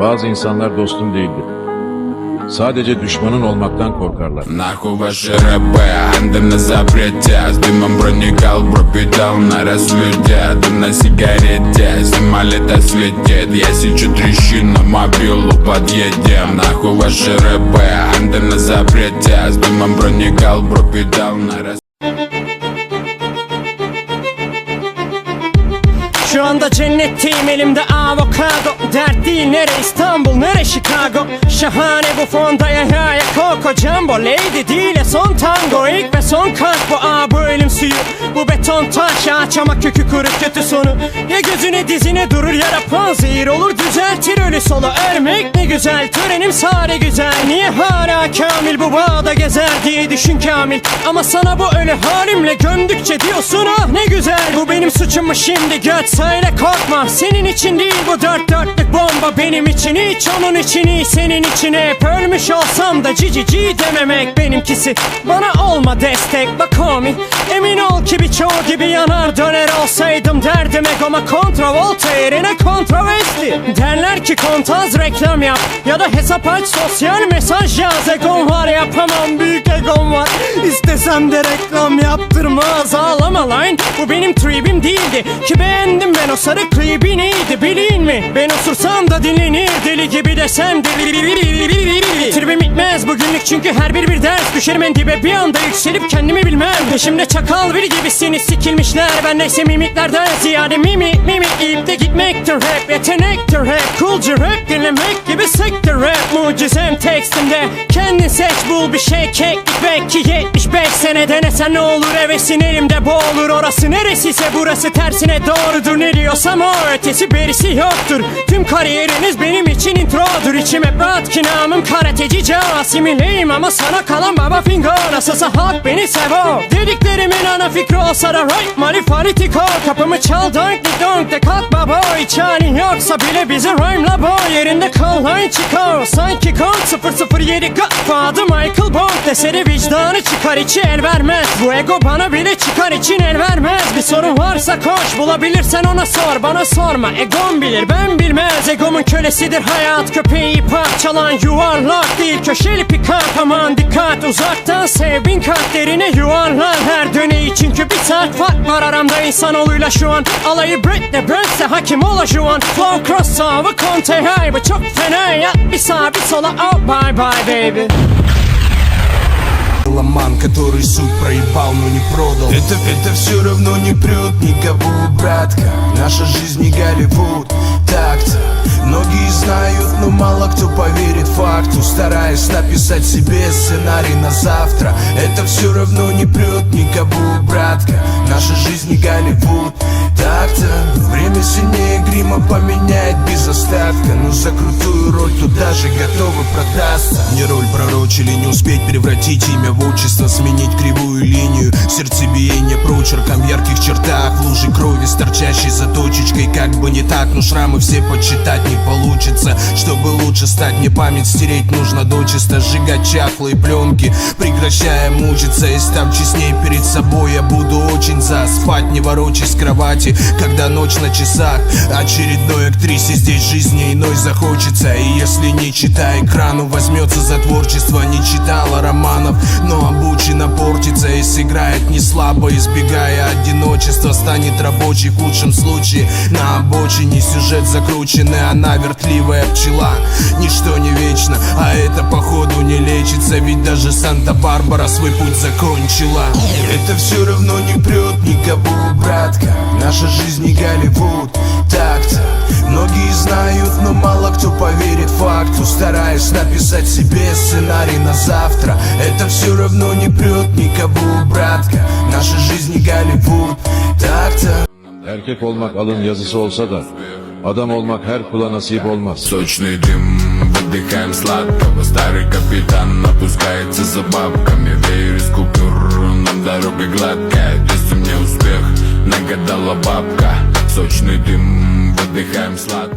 Bazı insanlar dostum değildir. Sadece düşmanın olmaktan korkarlar. Нахуй ваши рэпы, анды на запрете С дымом проникал, пропитал на рассвете Дым на сигарете, зима лето светит Я сечу трещину, мобилу подъедем Нахуй ваши рэпы, анды на запрете С дымом проникал, пропитал на рассвете anda cennetteyim elimde avokado. Dert nere İstanbul nere Chicago? Şahane bu fonda ya ya ya Coco Jumbo Lady değil ya son tango. İlk ve son kalp bu aa bu ölüm suyu. Bu beton taş ağaç ama kökü kuru kötü sonu. Ya gözüne dizine durur ya da zehir olur düzeltir ölü solu Örmek ne güzel törenim sare güzel. Niye hala kamil bu bağda gezer diye düşün kamil? Ama sana bu ölü halimle gömdükçe diyorsun ah ne güzel Bu benim suçum mu şimdi göt söyle korkma. Senin için değil bu dört dörtlük bomba Benim için hiç onun için iyi Senin için hep. Ölmüş olsam da cici ci dememek benimkisi. Bana olma destek bak homie. Emin ol ki birçoğu gibi yanar döner olsaydım Derdim egoma. Kontravolta yerine kontroversi Derler ki kontaz reklam yap Ya da hesap aç sosyal mesaj yaz. Egom var yapamam büyük egom var. İstesem de reklam yaptırmaz. Ağlama lan Bu benim tribim değildi. Ki beğendim ben o sarı klibi neydi bilin mi? Ben osursam da dinlenir deli gibi desem de. Tribim bitmez bugünlük çünkü her bir bir ders Düşerim en dibe bir anda yükselip kendimi bilmem. Peşimde çakal bir gibisiniz sikilmişler. Ben neyse mimiklerden ziyade mimi mimi. İyip de gitmektir rap yetenektir rap Coolca rap dinlemek gibi sektir rap Mucizem tekstimde kendin seç bul bir şey keklik Belki 75 sene denesen ne olur hevesin elimde boğulur Orası neresiyse burası tersine doğrudur Ne diyorsam o ötesi berisi yoktur Tüm kariyeriniz benim için introdur İçim hep rahat ki namım karateci Casimileyim ama sana kalan baba fingo Nasılsa halk beni sevo Dediklerimin ana fikri olsa da right Marifalitiko Kapımı çal donk donk de kalk baba Hiç yoksa bile bizi rhyme'la bo Yerinde kal lan çıkar. Sanki kont 007 Godfather Michael Bond Eseri vicdanı çıkar içi el vermez. Bu ego bana bile çıkar için el vermez. Bir sorun varsa koş bulabilirsen ona sor. Bana sorma egom bilir ben bilmez. Egomun kölesidir hayat köpeği parçalan Yuvarlak değil köşeli pikap Aman dikkat uzaktan sev bin kat derine yuvarlan Her döneyi çünkü bir saat fark var aramda insanoğluyla şu an Alayı Britney Burns'e hakim ola şu an Flow cross savı Conte hay bu çok fena ya Bir sağa bir sola oh bye bye baby Ломан, который суть проебал, но не продал Это, это все равно не прет никого, братка Наша жизнь не Голливуд, так-то Многие знают, но мало кто поверит факту. Стараясь написать себе сценарий на завтра. Это все равно не прет никого, братка. Наша жизнь не Голливуд, так-то Время сильнее грима поменяет без остатка. Но за крутую роль туда же готовы продаться. Не роль пророчили, не успеть превратить имя в отчество Сменить кривую линию. Сердцебиение прочерком ярких чертах. Лужи крови с торчащей за точечкой Как бы не так, но шрамы все почитать не получится Чтобы лучше стать, мне память стереть нужно дочисто. Сжигать чахлые пленки, прекращая мучиться. И став честней перед собой, я буду очень за. Спать не ворочаясь с кровати, когда ночь на часах. Очередной актрисе здесь жизни иной захочется. И если не читая экрану, возьмется за творчество. Не читала романов, но обучена портится И сыграет не слабо, избегая одиночества. Станет рабочей в худшем случае. На обочине сюжет закрученный, она вертливая пчела. Ничто не вечно, а это походу не лечится. Ведь даже Санта-Барбара свой путь закончила. Это все равно не прет никого, братка. Наша жизнь не Голливуд, так-то. Многие знают, но мало кто поверит факту. Стараясь написать себе сценарий на завтра. Это все равно не прет никого, братка. Наша жизнь не Голливуд, так-то. Erkek olmak alın yazısı olsa da adam olmak her kula nasip olmaz. Сочный дым, выдыхаем сладкого. Старый капитан опускается за бабками. Веер из купюр, нам дорога гладкая. Если мне успех нагадала бабка. Сочный дым, выдыхаем сладкого